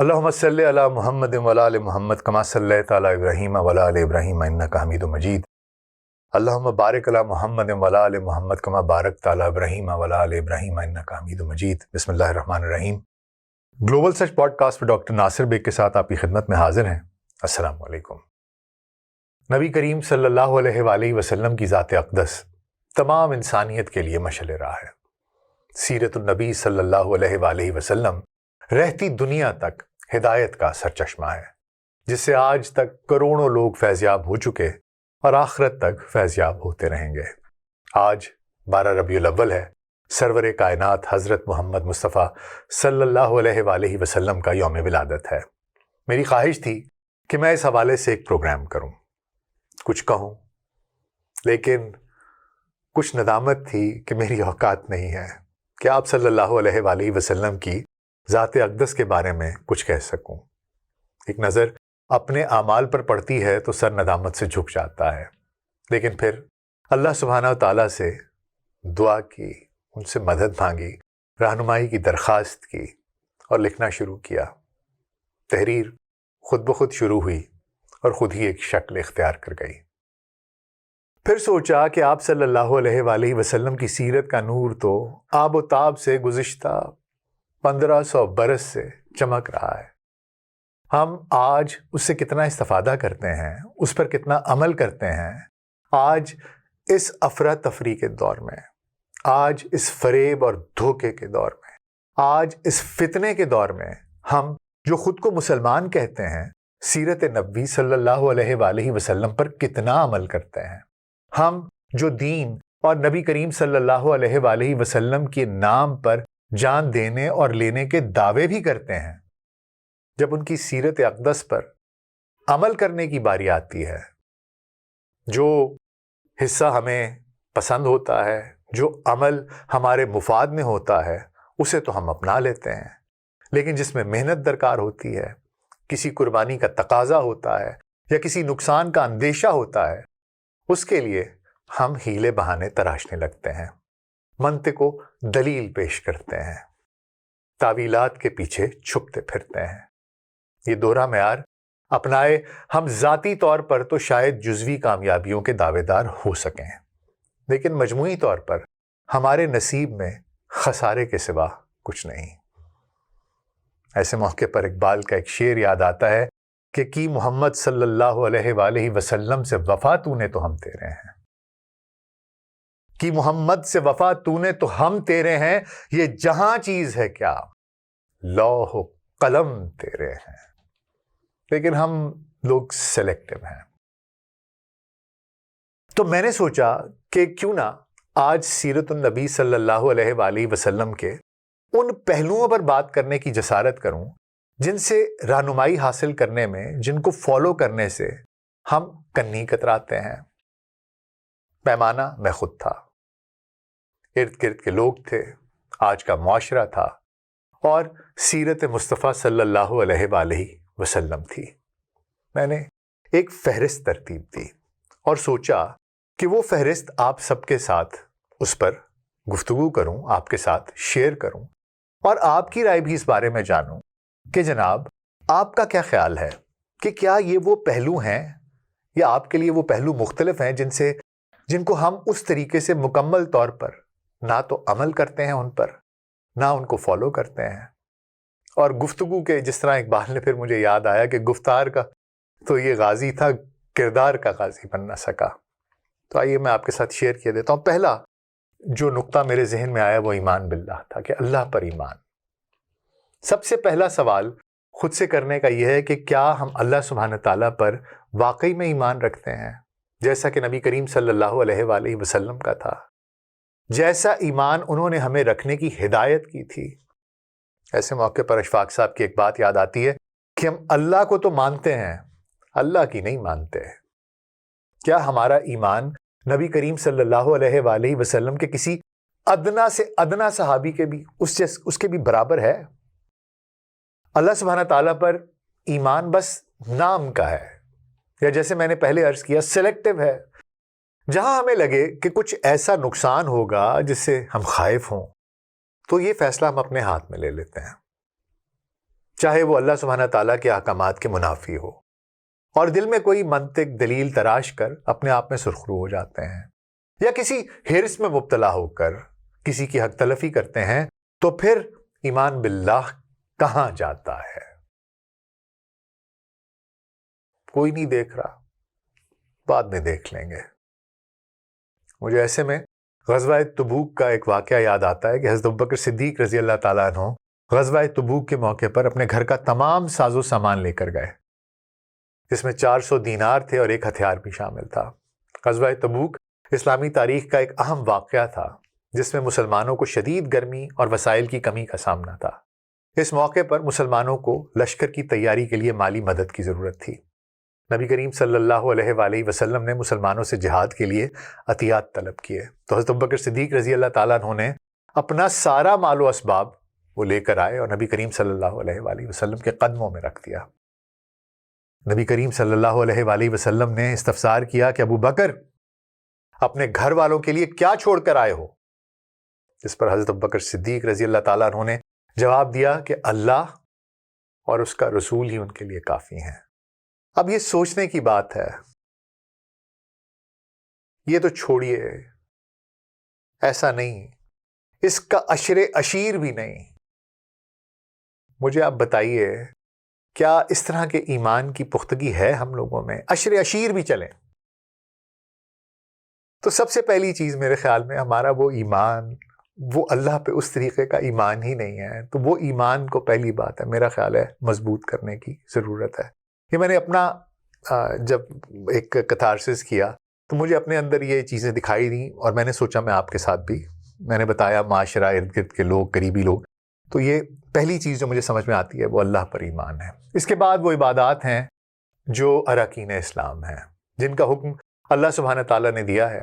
अल्लाहुम्म सल्लि अला मुहम्मद वला आल मुहम्मद, कमा अला इब्राहीम वला आल इब्राहीम, इन्नका हमीदुम मजीद। अल्लाहुम्म बारिक अला मुहम्मद वला आल मुहम्मद, कमा बारकत अला इब्राहीम वला आल इब्राहीम, इन्नका हमीदुम मजीद। रहीम। ग्लोबल सच पॉडकास्ट पर डॉक्टर नासिर बेग के साथ आपकी खिदमत में हाजिर हैं। अस्सलाम वालेकुम नबी करीम सल्लल्लाहु अलैहि वसल्लम की ज़ात अक़दस तमाम इंसानियत के लिए मशल राह है। सीरतुलनबी सल्लल्लाहु अलैहि वसल्लम रहती दुनिया तक हिदायत का सरचश्मा है, जिससे आज तक करोड़ों लोग फैज़याब हो चुके और आखरत तक फैज़याब होते रहेंगे। आज बारह रबी अव्वल है, सरवर कायनात हज़रत मोहम्मद मुस्तफ़ा सल्लल्लाहु अलैहि वसल्लम का योम विलादत है। मेरी ख्वाहिश थी कि मैं इस हवाले से एक प्रोग्राम करूँ। कुछ कहूँ, लेकिन कुछ नदामत थी कि मेरी औकात नहीं है कि आप सल्लल्लाहु अलैहि वसल्लम की ज़ात अकदस के बारे में कुछ कह सकूँ। एक नज़र अपने आमाल पर पड़ती है तो सर नदामत से झुक जाता है। लेकिन फिर अल्लाह सुबहाना ताला से दुआ की, उनसे मदद मांगी, रहनुमाई की दरख्वास्त की और लिखना शुरू किया। तहरीर खुद ब खुद शुरू हुई और ख़ुद ही एक शक्ल इख्तियार कर गई। फिर सोचा कि आप सल्लल्लाहु अलैहि वसल्लम की सीरत का नूर तो आब ताब से गुज्त पंद्रह सौ बरस से चमक रहा है। हम आज उससे कितना इस्तफ़ादा करते हैं, उस पर कितना अमल करते हैं, आज इस अफरा तफरी के दौर में, आज इस फरेब और धोखे के दौर में, आज इस फितने के दौर में हम जो ख़ुद को मुसलमान कहते हैं, सीरत नबी सल्लल्लाहु अलैहि वसल्लम पर कितना अमल करते हैं। हम जो दीन और नबी करीम सल्लल्लाहु अलैहि वसल्लम के नाम पर जान देने और लेने के दावे भी करते हैं। जब उनकी सीरत अकदस पर अमल करने की बारी आती है, जो हिस्सा हमें पसंद होता है, जो अमल हमारे मुफाद में होता है, उसे तो हम अपना लेते हैं। लेकिन जिसमें मेहनत दरकार होती है, किसी कुर्बानी का तकाजा होता है, या किसी नुकसान का अंदेशा होता है, उसके लिए हम हीले बहाने तराशने लगते हैं। मंत्र को दलील पेश करते हैं। तावीलात के पीछे छुपते फिरते हैं। ये दोहरा मैार अपनाए, हम जाती तौर पर तो शायद जुजवी कामयाबियों के दावेदार हो सकें। लेकिन मजमू तौर पर हमारे नसीब में खसारे के सिवा कुछ नहीं। ऐसे मौके पर इकबाल का एक शेर याद आता है कि की मोहम्मद सल्लल्लाहु अलैहि वसल्लम से वफा तूने तो हम तेरे हैं। कि मोहम्मद से वफा तूने तो हम तेरे हैं, ये जहाँ चीज़ है क्या? लौह कलम तेरे हैं। लेकिन हम लोग सेलेक्टिव हैं। तो मैंने सोचा कि क्यों ना आज सीरत नबी सल्लल्लाहु अलैहि वसल्लम के उन पहलुओं पर बात करने की जसारत करूँ, जिनसे रहनुमाई हासिल करने में, जिनको फॉलो करने से हम कन्नी कतराते हैं। पैमाना मैं खुद था। इर्द गिर्द के लोग थे। आज का माशरा था और सीरत मुस्तफ़ा सल्लल्लाहु अलैहि वसल्लम थी। मैंने एक फहरिस्त तरतीब दी और सोचा कि वो फहरिस्त आप सबके साथ उस पर गुफ्तगु करूँ, आपके साथ शेयर करूँ और आपकी राय भी इस बारे में जानूं कि जनाब, आपका क्या ख्याल है कि क्या ये वो पहलू हैं या आपके लिए वो पहलू मुख्तलिफ़ हैं जिनसे, जिनको हम उस तरीके से मुकम्मल तौर पर ना तो अमल करते हैं उन पर, ना उनको फॉलो करते हैं। और गुफ्तगु के जिस तरह इकबाल ने फिर मुझे याद आया कि गुफ्तार का तो ये गाजी था, किरदार का गाजी बन ना सका। तो आइए मैं आपके साथ शेयर किया देता हूँ। पहला, जो नुक्ता मेरे जहन में आया वो ईमान बिल्ला था कि अल्लाह पर ईमान। सबसे पहला सवाल खुद से करने का यह है कि क्या हम अल्लाह सुबहान ताला पर वाकई में ईमान रखते हैं? जैसा कि नबी करीम सल्लल्लाहु अलैहि वसल्लम का था। जैसा ईमान उन्होंने हमें रखने की हिदायत की थी। ऐसे मौके पर अशफाक साहब की एक बात याद आती है कि हम अल्लाह को तो मानते हैं, अल्लाह की नहीं मानते। क्या हमारा ईमान नबी करीम सल्लल्लाहु अलैहि वसल्लम के किसी अदना से अदना सहाबी के भी उससे उसके भी बराबर है? अल्लाह सुबहाना ताला पर ईमान बस नाम का है। या जैसे मैंने पहले अर्ज़ किया सिलेक्टिव है। जहाँ हमें लगे कि कुछ ऐसा नुकसान होगा जिससे हम खाइफ हों तो ये फैसला हम अपने हाथ में ले लेते हैं। चाहे वो अल्लाह सुबहाना ताला के अहकाम के मुनाफी हो, और दिल में कोई मंतिक दलील तराश कर अपने आप में सुरखरू हो जाते हैं, या किसी हिरस में मुबतला होकर किसी की हक तलफी करते हैं तो फिर ईमान बिल्लाह कहाँ जाता है? कोई नहीं देख रहा, बाद में देख लेंगे। मुझे ऐसे में गजवा तबूक का एक वाक़ याद आता है कि हज़रत बकर सिद्दीक रज़ी अल्लाह तु गजवा तबूक के मौके पर अपने घर का तमाम साजो सामान लेकर गए। जिसमें 400 दीनार थे और एक हथियार भी शामिल था। गजवा तबूक इस्लामी तारीख का एक अहम वाक़ था, जिसमें मुसलमानों को शदीद गर्मी और वसाइल की कमी का सामना था। इस मौके पर मुसलमानों को लश्कर की तैयारी के लिए माली मदद की ज़रूरत थी। नबी करीम सल्लल्लाहु अलैहि वसल्लम ने मुसलमानों से जिहाद के लिए अतियात तलब किए। तो हज़रत बकर सिद्दीक रज़ी अल्लाह तु ने अपना सारा मालो इसबाब वो लेकर आए और नबी करीम सल्लल्लाहु अलैहि वसल्लम के कदमों में रख दिया। नबी करीम सल्लल्लाहु अलैहि वसल्लम ने इस्तफसार किया कि अबू बकर, अपने घर वालों के लिए क्या छोड़कर आए हो? इस पर हज़रत बकर सिद्दीक रज़ी अल्लाह तु ने जवाब दिया कि अल्लाह और उसका रसूल ही उनके लिए काफ़ी हैं। अब ये सोचने की बात है। ये तो छोड़िए। ऐसा नहीं। इसका अशरे अशीर भी नहीं। मुझे आप बताइए, क्या इस तरह के ईमान की पुख्तगी है हम लोगों में? अशर अशीर भी चले। तो सबसे पहली चीज़ मेरे ख्याल में हमारा वो ईमान, वो अल्लाह पे उस तरीके का ईमान ही नहीं है। तो वो ईमान को पहली बात है मेरा ख्याल है मज़बूत करने की ज़रूरत है। ये मैंने अपना जब एक कथारसिस किया तो मुझे अपने अंदर ये चीज़ें दिखाई दी और मैंने सोचा मैं आपके साथ भी। मैंने बताया माशरा, इर्द गिर्द के लोग करीबी लोग। तो ये पहली चीज़ जो मुझे समझ में आती है, वो अल्लाह पर ईमान है। इसके बाद वो इबादत हैं, जो अरकान इस्लाम हैं, जिनका हुक्म अल्लाह सुबहान ताली ने दिया है।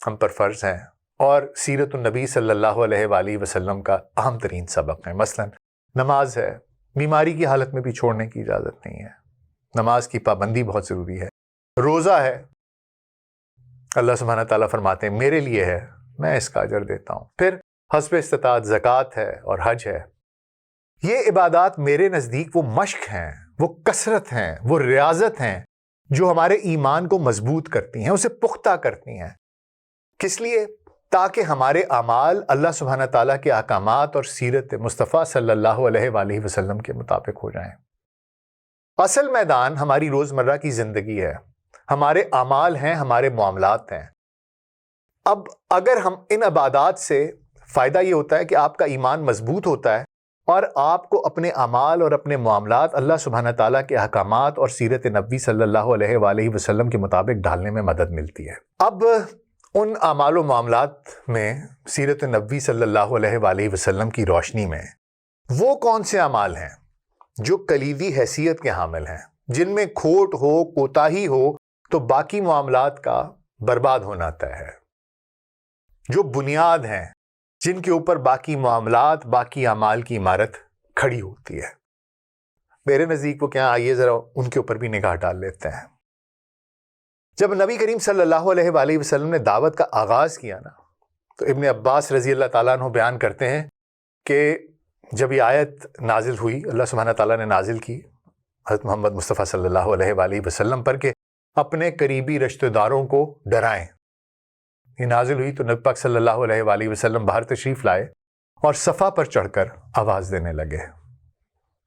हम पर फ़र्ज़ हैं और सीरतुलनबी सल्लल्लाहु अलैहि वसल्लम का अहम तरीन सबक है। मसलन, नमाज़ है, बीमारी की हालत में भी छोड़ने की इजाज़त नहीं है। नमाज़ की पाबंदी बहुत ज़रूरी है। रोज़ा है। अल्लाह सुबहाना ताला फरमाते हैं, मेरे लिए है, मैं इसका अजर देता हूँ। फिर हसब इस्तात ज़क़़त है और हज है। ये इबादत मेरे नज़दीक वो मश्क हैं, वो कसरत हैं, वो रियाजत हैं, जो हमारे ईमान को मज़बूत करती हैं, उसे पुख्ता करती हैं। किस लिए? ताकि हमारे अमाल अल्लाह सुबहाना ताला के अहकाम और सीरत मुस्तफ़ा अलैहि वसल्लम के मुताबिक हो जाएँ। असल मैदान हमारी रोज़मर्रा की ज़िंदगी है। हमारे अमाल हैं, हमारे मामलात हैं। अब अगर हम इन अबादात से, फ़ायदा ये होता है कि आपका ईमान मज़बूत होता है और आपको अपने अमाल और अपने मामलात अल्लाह सुबहाना ताला के अहकाम और सीरत नबी सल्लल्लाहु अलैहि वसल्लम के मुताबिक ढालने में मदद मिलती है। अब उन अमाल मामलात में, सीरत नबी सल्लल्लाहु अलैहि वसल्लम की रोशनी में, वो कौन से अमाल हैं? जो कलीदी हैसियत के हामिल हैं, जिनमें खोट हो, कोताही हो तो बाकी मामलात का बर्बाद होना तय है। जो बुनियाद हैं, जिनके ऊपर बाकी मामलात, बाकी अमाल की इमारत खड़ी होती है। मेरे नज़दीक वो क्या, आइए ज़रा उनके ऊपर भी निगाह डाल लेते हैं। जब नबी करीम सल्लल्लाहु अलैहि वसल्लम ने दावत का आगाज़ किया ना तो इब्ने अब्बास रज़ी अल्लाह ताला बयान करते हैं कि जब ये आयत नाजिल हुई, अल्लाह सुबहाना ताला ने नाजिल की, हज़रत मोहम्मद मुस्तफ़ा सल्लल्लाहु अलैहि वसल्लम पर के अपने करीबी रिश्तेदारों को डराएँ। ये नाजिल हुई तो नबी पाक सल्लल्लाहु अलैहि वसल्लम बाहर तशरीफ़ लाए और सफ़ा पर चढ़कर आवाज़ देने लगे।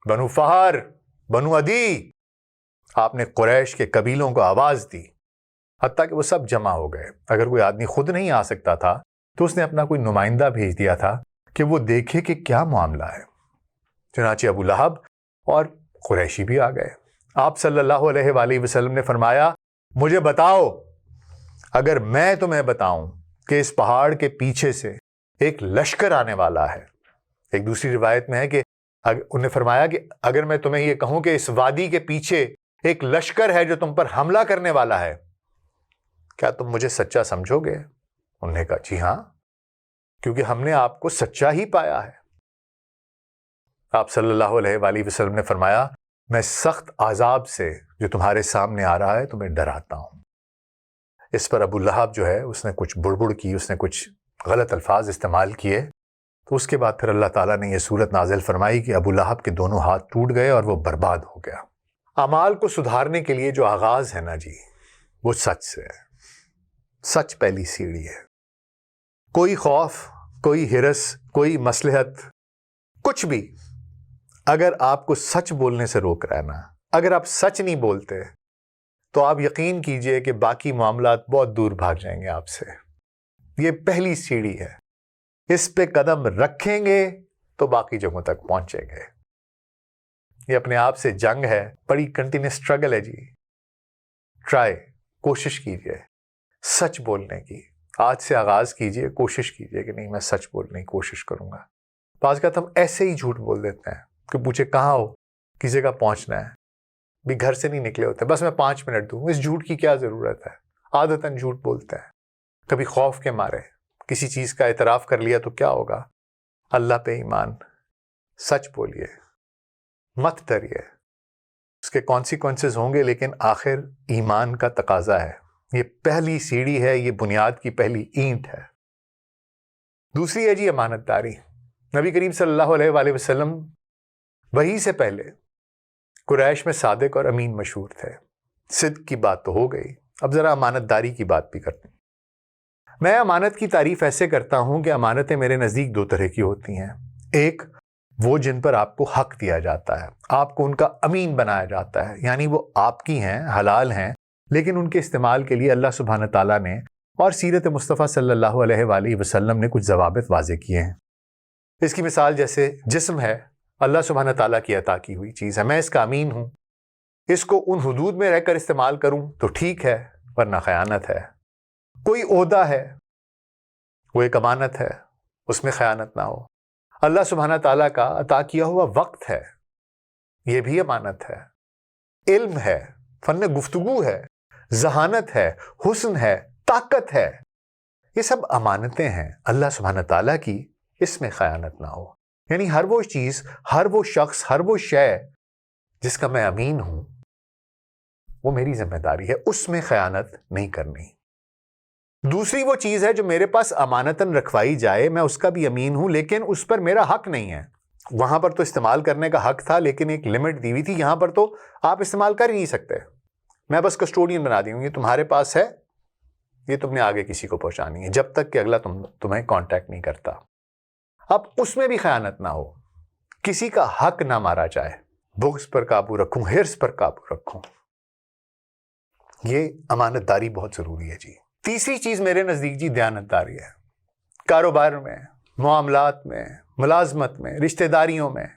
बनु फहार, बनु अदी, आपने कुरैश के कबीलों को आवाज़ दी हती कि वो सब जमा हो गए। अगर कोई आदमी खुद नहीं आ सकता था तो उसने अपना कोई नुमाइंदा भेज दिया था कि वो देखे कि क्या मामला है। चनाचे अबू लहब और कुरैशी भी आ गए। आप सल्लल्लाहु अलैहि वसल्लम ने फरमाया, मुझे बताओ, अगर मैं तुम्हें बताऊँ कि इस पहाड़ के पीछे से एक लश्कर आने वाला है। एक दूसरी रिवायत में है कि उन्हें फरमाया कि अगर मैं तुम्हें यह कहूँ कि इस वादी के पीछे एक लश्कर है जो तुम पर हमला करने वाला है, क्या तुम मुझे सच्चा समझोगे? उन्होंने कहा, जी हाँ। क्योंकि हमने आपको सच्चा ही पाया है। आप सल्लल्लाहु अलैहि वसल्लम ने फरमाया, मैं सख्त आजाब से जो तुम्हारे सामने आ रहा है, तुम्हें डराता हूँ। इस पर अबू लहाब जो है, उसने कुछ बुड़बुड़ की, उसने कुछ गलत अल्फाज इस्तेमाल किए। तो उसके बाद फिर अल्लाह ताला ने यह सूरत नाजिल फरमाई कि अबू लहब के दोनों हाथ टूट गए और वो बर्बाद हो गया। अमाल को सुधारने के लिए जो आगाज़ है ना जी, वो सच से है। सच पहली सीढ़ी है। कोई खौफ, कोई हिरस, कोई मसलहत, कुछ भी। अगर आपको सच बोलने से रोक रहा है ना अगर आप सच नहीं बोलते तो आप यकीन कीजिए कि बाकी मामला बहुत दूर भाग जाएँगे आपसे। ये पहली सीढ़ी है। इस पे कदम रखेंगे तो बाकी जगहों तक पहुँचेंगे। ये अपने आप से जंग है, बड़ी कंटिन्यूस स्ट्रगल है जी। ट्राई, कोशिश कीजिए, सच बोलने की। आज से आगाज़ कीजिए, कोशिश कीजिए कि नहीं, मैं सच बोलने की कोशिश करूँगा। आज का हम ऐसे ही झूठ बोल देते हैं कि पूछे, कहाँ हो? किसी जगह पहुँचना है? भी घर से नहीं निकले होते, बस मैं पाँच मिनट दूँ, इस झूठ की क्या ज़रूरत है? आदतन झूठ बोलते हैं। कभी खौफ के मारे, किसी चीज़ का एतराफ़ कर लिया तो क्या होगा? अल्लाह पे ईमान। सच बोलिए, मत डरिए। उसके कॉन्सिक्वेंसेज होंगे, लेकिन आखिर ईमान का तकाजा है। ये पहली सीढ़ी है, ये बुनियाद की पहली ईंट है। दूसरी है जी अमानतदारी। नबी करीम सल्लल्लाहु अलैहि वसल्लम वही से पहले कुरैश में सादिक और अमीन मशहूर थे। सिद्ध की बात तो हो गई। अब ज़रा अमानतदारी की बात भी करते मैं अमानत की तारीफ़ ऐसे करता हूँ कि अमानतें मेरे नज़दीक दो तरह की होती हैं। एक, वो जिन पर आपको हक दिया जाता है, आपको उनका अमीन बनाया जाता है, यानी वो आपकी हैं, हलाल हैं लेकिन उनके इस्तेमाल के लिए अल्लाह सुबहान ताला ने और सीरत मुस्तफ़ा सल्लल्लाहु अलैहि वसल्लम ने कुछ जवाब वाजे किए हैं। इसकी मिसाल जैसे जिसम है, अल्लाह सुबहान ताला की अता की हुई चीज़ है। मैं इसका अमीन हूँ। इसको उन हदूद में रहकर इस्तेमाल करूँ तो ठीक है, वरना ख़यानत है। कोई ओहदा है, वो एक अमानत है, उसमें ख़यानत ना हो। अल्लाह सुबहाना ताला का अता किया हुआ वक्त है, ये भी अमानत है। इल्म है, फन गुफ्तगु है जहानत है, हुस्न है, ताकत है। ये सब अमानतें हैं, अल्लाह सुबहान ताला की, इसमें ख़यानत ना हो। यानी हर वो चीज़, हर वो शख्स, हर वो शय, जिसका मैं अमीन हूँ, वो मेरी ज़िम्मेदारी है, उसमें ख़यानत नहीं करनी। दूसरी वो चीज़ है जो मेरे पास अमानतन रखवाई जाए, मैं उसका भी अमीन हूँ, लेकिन उस पर मेरा हक नहीं है। वहाँ पर तो इस्तेमाल करने का हक था, लेकिन एक लिमिट दी हुई थी, यहाँ पर तो आप इस्तेमाल कर ही नहीं सकते। मैं बस कस्टोडियन बना दी हूँ, ये तुम्हारे पास है, ये तुमने आगे किसी को पहुंचानी है, जब तक कि अगला तुम, तुम्हें कांटेक्ट नहीं करता। अब उसमें भी खयानत ना हो, किसी का हक ना मारा जाए बुक्स पर काबू रखूँ, हिर्स पर काबू रखूँ, ये अमानतदारी बहुत ज़रूरी है जी। तीसरी चीज़ मेरे नज़दीक जी दयानतदारी है। कारोबार में, मामलात में, मुलाजमत में, रिश्तेदारियों में,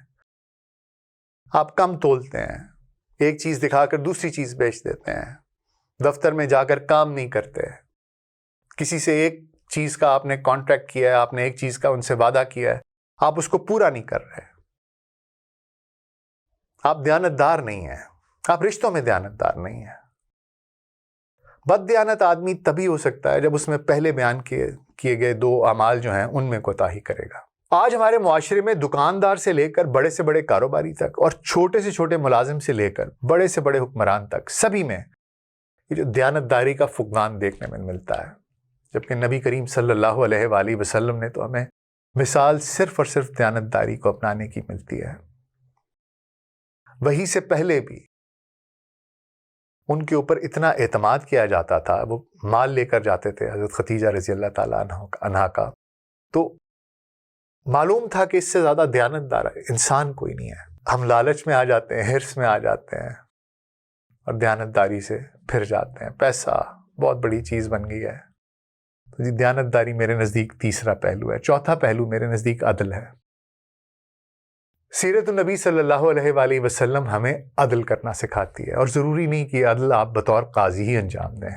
आप कम तोलते हैं एक चीज़ दिखाकर दूसरी चीज़ बेच देते हैं। दफ्तर में जाकर काम नहीं करते। किसी से एक चीज़ का आपने कॉन्ट्रैक्ट किया है, आपने एक चीज़ का उनसे वादा किया है, आप उसको पूरा नहीं कर रहे। आप दयानतदार नहीं है। आप रिश्तों में दयानतदार नहीं है। बदयानत आदमी तभी हो सकता है जब उसमें पहले बयान किए किए गए दो अमाल जो हैं, उनमें कोताही करेगा। आज हमारे माशरे में दुकानदार से लेकर बड़े से बड़े कारोबारी तक और छोटे से छोटे मुलाजिम से लेकर बड़े से बड़े हुक्मरान तक, सभी में ये जो दयानतदारी का फुकदान देखने में मिलता है। जबकि नबी करीम सल्लल्लाहु अलैहि वसल्लम ने तो हमें मिसाल सिर्फ़ और सिर्फ़ दयानतदारी को अपनाने की मिलती है। वही से पहले भी उनके ऊपर इतना एतमाद किया जाता था, वो माल लेकर जाते थे, हज़रत खतीजा रज़ी अल्लाह तहा का। तो मालूम था कि इससे ज़्यादा दयानतदार इंसान कोई नहीं है। हम लालच में आ जाते हैं, हिरस में आ जाते हैं और दयानतदारी से फिर जाते हैं। पैसा बहुत बड़ी चीज़ बन गई है। तो जी दयानतदारी मेरे नज़दीक तीसरा पहलू है। चौथा पहलू मेरे नज़दीक अदल है। सीरत नबी सल्लल्लाहु अलैहि वसल्लम हमें अदल करना सिखाती है और ज़रूरी नहीं कि अदल आप बतौर काजी ही अंजाम दें।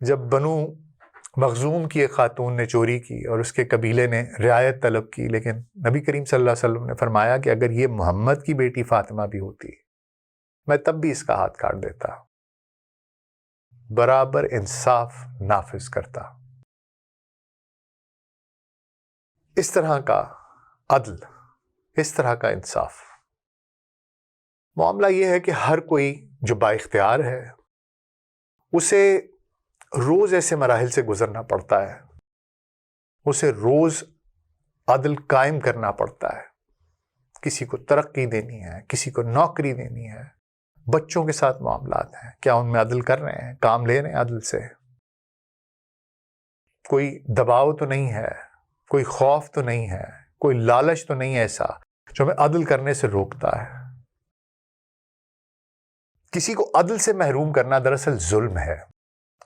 जब बनु मखजूम की एक खातून ने चोरी की और उसके कबीले ने रियायत तलब की, लेकिन नबी करीम सल्लल्लाहु अलैहि वसल्लम ने फरमाया कि अगर ये मोहम्मद की बेटी फातिमा भी होती, मैं तब भी इसका हाथ काट देता। बराबर इंसाफ नाफिज करता। इस तरह का अदल, इस तरह का इंसाफ। मामला यह है कि हर कोई जो बाख्तियार है, उसे रोज़ ऐसे मराहल से गुजरना पड़ता है। उसे रोज़ अदल कायम करना पड़ता है। किसी को तरक्की देनी है, किसी को नौकरी देनी है। बच्चों के साथ मामला हैं। क्या उनमें अदल कर रहे हैं? काम ले रहे हैं अदल से? कोई दबाव तो नहीं है, कोई खौफ तो नहीं है, कोई लालच तो नहीं है ऐसा जो हमें अदल करने से रोकता है। किसी को अदल से महरूम करना दरअसल जुल्म है।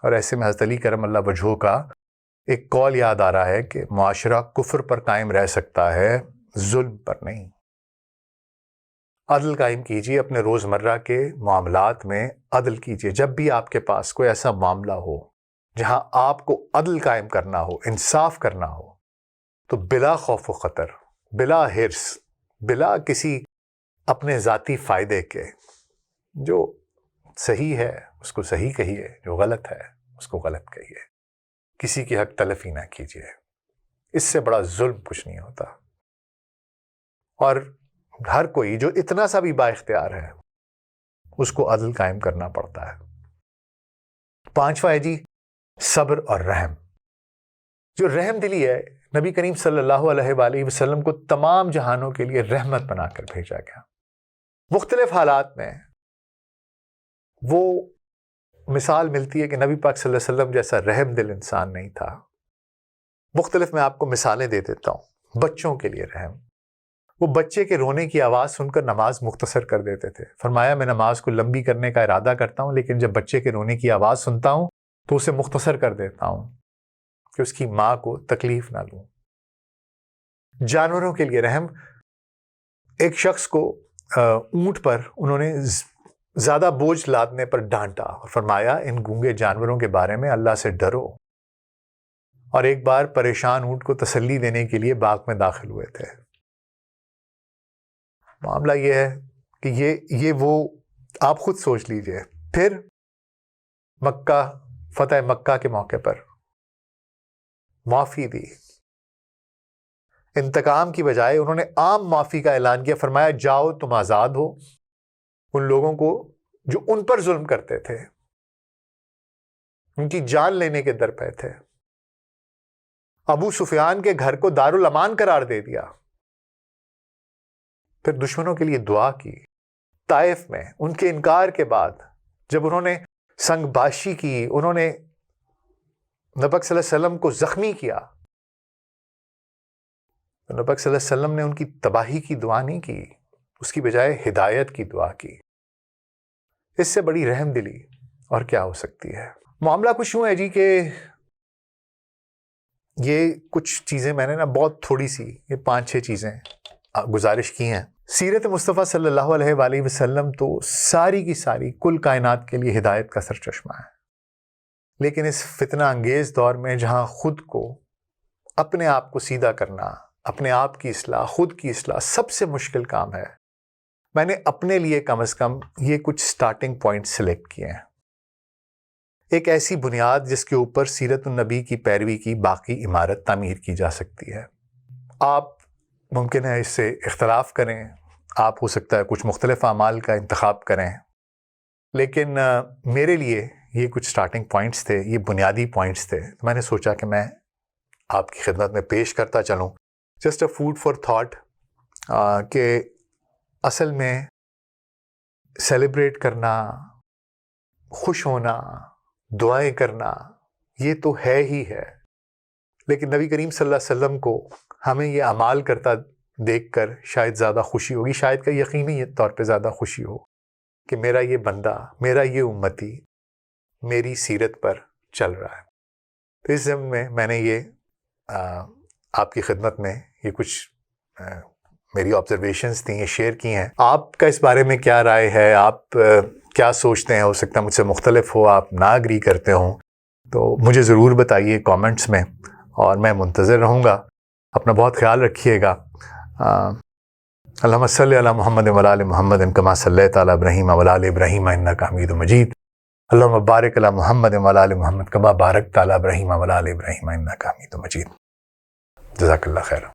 और ऐसे में हज़रत अली करम अल्लाह वजह का एक कॉल याद आ रहा है कि माशरा कुफर पर कायम रह सकता है, जुल्म पर नहीं। अदल कायम कीजिए अपने रोज़मर्रा के मामलात में, अदल कीजिए। जब भी आपके पास कोई ऐसा मामला हो जहाँ आपको अदल कायम करना हो, इंसाफ करना हो तो बिला खौफ ख़तर, बिला हिरस, बिला किसी अपने ज़ाती फ़ायदे के, जो सही है, उसको सही कहिए, जो गलत है। उसको गलत कहिए। किसी की हक तलफी ना कीजिए। इससे बड़ा जुल्म कुछ नहीं होता। और हर कोई जो इतना सा भी बाख्तियार है, उसको अदल कायम करना पड़ता है। पांचवा है जी सब्र और रहम। जो रहम दिली है, नबी करीम सल्लल्लाहु अलैहि वसल्लम को तमाम जहानों के लिए रहमत बनाकर भेजा गया। मुख्तलिफ़ हालात में वो मिसाल मिलती है कि नबी पाक सल्लल्लाहु अलैहि वसल्लम जैसा रहम दिल इंसान नहीं था। मुख्तलिफ़ मैं आपको मिसालें दे देता हूँ, बच्चों के लिए रहम। वो बच्चे के रोने की आवाज़ सुनकर नमाज़ मुख्तसर कर देते थे। फरमाया, मैं नमाज़ को लंबी करने का इरादा करता हूँ, लेकिन जब बच्चे के रोने की आवाज़ सुनता हूँ तो उसे मुख्तसर कर देता हूँ कि उसकी माँ को तकलीफ़ ना लूँ। जानवरों के लिए रहम, एक शख्स को ऊँट पर उन्होंने ज़्यादा बोझ लादने पर डांटा और फरमाया, इन गूँगे जानवरों के बारे में अल्लाह से डरो। और एक बार परेशान ऊँट को तसल्ली देने के लिए बाग में दाखिल हुए थे। मामला यह है कि ये ये वो आप खुद सोच लीजिए। फिर मक्का, फतेह मक्का के मौके पर माफ़ी दी। इंतकाम की बजाय उन्होंने आम माफ़ी का ऐलान किया, फरमाया, जाओ, तुम आज़ाद हो। उन लोगों को जो उन पर जुल्म करते थे, उनकी जान लेने के दर पे थे। अबू सुफियान के घर को दारुल अमान करार दे दिया। फिर दुश्मनों के लिए दुआ की। ताइफ में उनके इनकार के बाद जब उन्होंने संगबाशी की, उन्होंने नबक वसल्लम को जख्मी किया तो नबक वसल्लम ने उनकी तबाही की, दुआ नहीं की। उसकी बजाय हिदायत की दुआ की। इससे बड़ी रहम दिली, और क्या हो सकती है? मामला कुछ यूँ है जी कि, ये कुछ चीज़ें मैंने ना बहुत थोड़ी सी, ये पाँच छह चीज़ें गुजारिश की हैं। सीरत मुस्तफ़ा सल्लल्लाहु अलैहि वसल्लम तो सारी की सारी कुल कायनात के लिए हिदायत का सर चश्मा है। लेकिन इस फितना अंगेज दौर में जहाँ खुद को, अपने आप को सीधा करना, अपने आप की असलाह खुद की असलाह सबसे मुश्किल काम है मैंने अपने लिए कम अज़ कम ये कुछ स्टार्टिंग पॉइंट सेलेक्ट किए हैं। एक ऐसी बुनियाद जिसके ऊपर सीरत नबी की पैरवी की बाकी इमारत तमीर की जा सकती है। आप मुमकिन है इससे इख्तलाफ करें, आप हो सकता है कुछ मुख्तलिफ़ अमाल का इंतखब करें। लेकिन मेरे लिए ये कुछ स्टार्टिंग पॉइंट्स थे, ये बुनियादी पॉइंट्स थे। तो मैंने सोचा कि मैं आपकी खिदमत में पेश करता चलूँ। Just a food for thought कि असल में सेलिब्रेट करना खुश होना दुआएँ करना ये तो है ही है। लेकिन नबी करीम सल्लल्लाहु अलैहि वसल्लम को हमें ये अमाल करता देखकर शायद ज़्यादा खुशी होगी शायद का यकीनी तौर पे ज़्यादा खुशी हो कि मेरा ये बंदा मेरा ये उम्मती मेरी सीरत पर चल रहा है। तो इस जम में मैंने ये आ, आपकी खिदमत में ये कुछ आ, मेरी ऑब्जर्वेशंस थी, ये शेयर की हैं। आपका इस बारे में क्या राय है? आप क्या सोचते हैं? हो सकता है मुझसे मुख्तलिफ़ हो, आप ना अग्री करते हों। तो मुझे ज़रूर बताइए कमेंट्स में और मैं मुंतज़र रहूँगा। अपना बहुत ख्याल रखिएगा। अल्लाह सल महमद वलाल महमद कमा सल तब्रहीम वलाल इब्राहीम हमीद मजीद। अल्लाह बारक महमद वलाल महमद कमा बारक ताला वलाल इब्राहीम हमीद मजीद। जजाकल्ला खैर